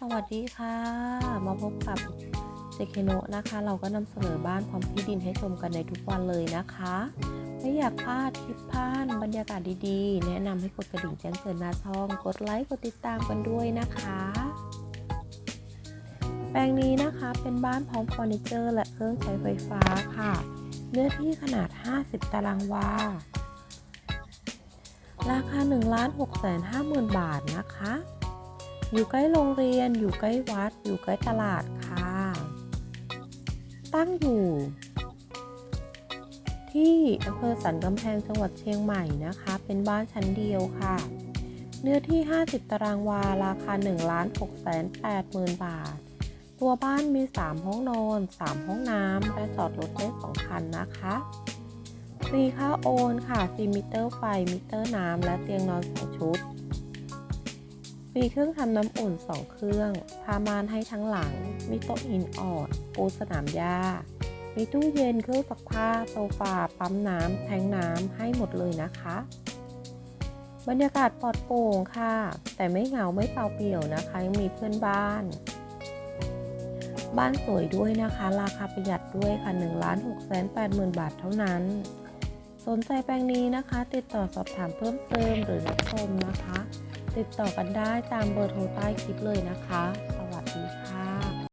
สวัสดีค่ะ มาพบกับเซเคโนะนะคะ เราก็นำเสนอบ้านพร้อมที่ดินให้ชมกันในทุกวันเลยนะคะ ไม่อยากพลาดคลิปพลาดบรรยากาศดีๆ แนะนำให้กดกระดิ่งแจ้งเตือนหน้าช่อง กดไลค์ กดติดตามกันด้วยนะคะ แปลงนี้นะคะเป็นบ้านพร้อมเฟอร์นิเจอร์ และเครื่องใช้ไฟฟ้าค่ะ เนื้อที่ขนาด 50 ตารางวา ราคา1 6 5 0 0 0 0 บาทนะคะ อยู่ใกล้โรงเรียน อยู่ใกล้วัด อยู่ใกล้ตลาดค่ะ ตั้งอยู่ ที่อำเภอสันกำแพงจังหวัดเชียงใหม่นะคะ เป็นบ้านชั้นเดียวค่ะ เนื้อที่ 50 ตารางวา ราคา 1 6 8 0 0 0 0บาท ตัวบ้านมี 3 ห้องนอน 3 ห้องน้ำ และจอดรถได้2คันนะคะฟรีค่าโอนค่ะฟรีมิเตอร์ไฟ มิเตอร์น้ำ และเตียงนอนสองชุด ฟรีเครื่องทำน้ำอุ่น 2 เครื่อง พามานให้ทั้งหลัง มีโต๊ะหินอ่อนปูสนามหญ้า มีตู้เย็นเครื่องซักผ้า โซฟา ปั๊มน้ำ แทงน้ำ ให้หมดเลยนะคะ บรรยากาศปลอดโปร่งค่ะ แต่ไม่เหงาไม่เปล่าเปลี่ยวนะคะ ยังมีเพื่อนบ้าน บ้านสวยด้วยนะคะ ราคาประหยัดด้วยค่ะ1 6 8 0 0 0 0บาทเท่านั้น สนใจแปลงนี้นะคะ ติดต่อสอบถามเพิ่มเติมหรือรับชม ติดต่อกันได้ตามเบอร์โทรใต้คลิปเลยนะคะ สวัสดีค่ะ